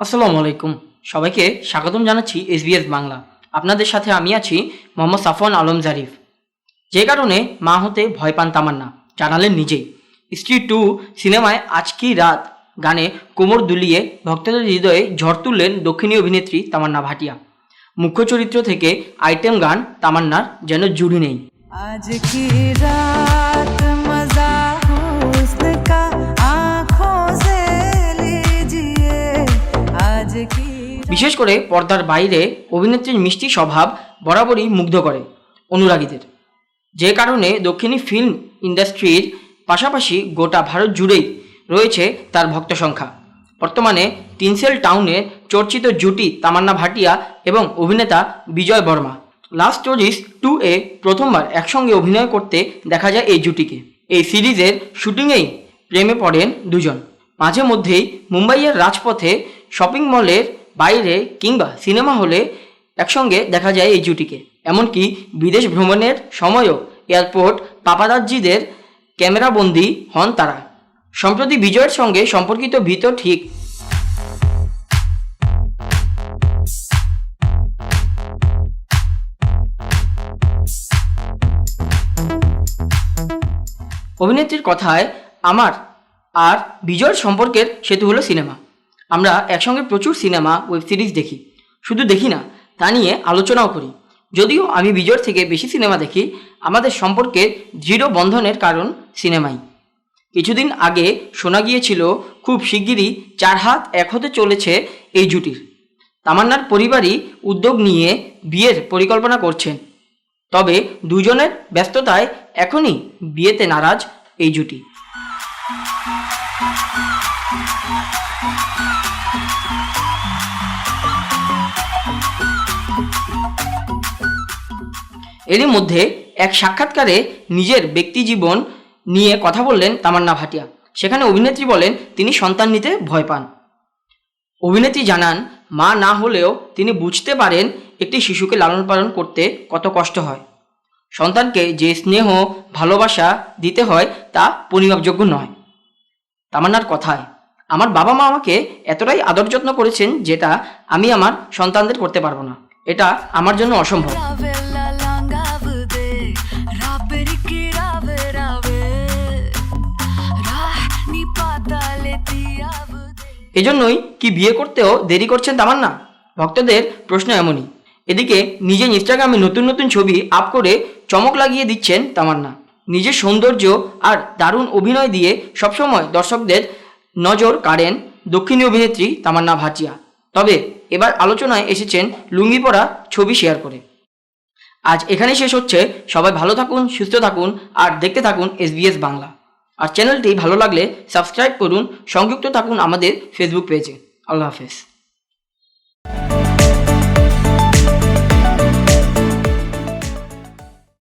আসসালামু আলাইকুম। সবাইকে স্বাগতম জানাচ্ছি এসবিএস বাংলা। আপনাদের সাথে আমি আছি মোহাম্মদ সাফওয়ান আলম জারিফ। যে কারণে মা হতে ভয় পান তামান্না, জানালেন নিজেই। স্ত্রী টু সিনেমায় আজকি রাত? গানে কোমর দুলিয়ে ভক্তদের হৃদয়ে ঝড় তুললেন দক্ষিণী অভিনেত্রী তামান্না ভাটিয়া। মুখ্য চরিত্র থেকে আইটেম গান তামান্নার যেন জুড়ি নেই। আজকে রাত? বিশেষ করে পর্দার বাইরে অভিনেত্রীর মিষ্টি স্বভাব বরাবরই মুগ্ধ করে অনুরাগীদের। যে কারণে দক্ষিণী ফিল্ম ইন্ডাস্ট্রির পাশাপাশি গোটা ভারত জুড়েই রয়েছে তার ভক্ত সংখ্যা। বর্তমানে তিনসেল টাউনের চর্চিত জুটি তামান্না ভাটিয়া এবং অভিনেতা Vijay Varma. Last stories two এ প্রথমবার একসঙ্গে অভিনয় করতে দেখা যায় এই জুটিকে। এই সিরিজের শুটিংয়েই প্রেমে পড়েন দুজন। মাঝে মধ্যেই মুম্বাইয়ের রাজপথে শপিং মলের বাইরে কিংবা সিনেমা হলে একসঙ্গে দেখা যায় এই জুটিকে। এমনকি বিদেশ ভ্রমণের সময়ও এয়ারপোর্ট পাপাদাজ্জিদের ক্যামেরাবন্দি হন তারা। সম্প্রতি বিজয়ের সঙ্গে সম্পর্কিত ভীত ঠিক অভিনেত্রীর কথায় আমার আর বিজয়ের সম্পর্কের সেতু হলো সিনেমা। আমরা একসঙ্গে প্রচুর সিনেমা ওয়েব সিরিজ দেখি। শুধু দেখি না, তা নিয়ে আলোচনাও করি। যদিও আমি বিজয়ের থেকে বেশি সিনেমা দেখি, আমাদের সম্পর্কের দৃঢ় বন্ধনের কারণ সিনেমাই। কিছুদিন আগে শোনা গিয়েছিল, খুব শিগগিরই চার হাত এক হতে চলেছে এই জুটির। তামান্নার পরিবারই উদ্যোগ নিয়ে বিয়ের পরিকল্পনা করছেন। তবে দুজনের ব্যস্ততায় এখনই বিয়েতে নারাজ এই জুটি। এরই মধ্যে এক সাক্ষাৎকারে নিজের ব্যক্তি জীবন নিয়ে কথা বললেন তামান্না ভাটিয়া। সেখানে অভিনেত্রী বলেন, তিনি সন্তান নিতে ভয় পান। অভিনেত্রী জানান, মা না হলেও তিনি বুঝতে পারেন একটি শিশুকে লালন পালন করতে কত কষ্ট হয়। সন্তানকে যে স্নেহ, ভালোবাসা দিতে হয় তা পরিমাপযোগ্য নয়। তামান্নার কথায়। আমার বাবা মা আমাকে এতটাই আদর যত্ন করেছেন যেটা আমি আমার সন্তানদের করতে পারব না। এটা আমার জন্য অসম্ভব। এজন্যই কি বিয়ে করতেও দেরি করছেন তামান্না? ভক্তদের প্রশ্ন এমনই। এদিকে নিজের ইনস্টাগ্রামে নতুন নতুন ছবি আপ করে চমক লাগিয়ে দিচ্ছেন তামান্না। নিজের সৌন্দর্য আর দারুণ অভিনয় দিয়ে সবসময় দর্শকদের নজর কাড়েন দক্ষিণী অভিনেত্রী তামান্না ভাটিয়া। তবে এবার আলোচনায় এসেছেন লুঙ্গি পরা ছবি শেয়ার করে। আজ এখানে শেষ হচ্ছে। সবাই ভালো থাকুন, সুস্থ থাকুন আর দেখতে থাকুন এসবিএস বাংলা। আর চ্যানেলটি ভালো লাগলে সাবস্ক্রাইব করুন, সংযুক্ত থাকুন আমাদের ফেসবুক পেজে। আল্লাহ হাফেজ।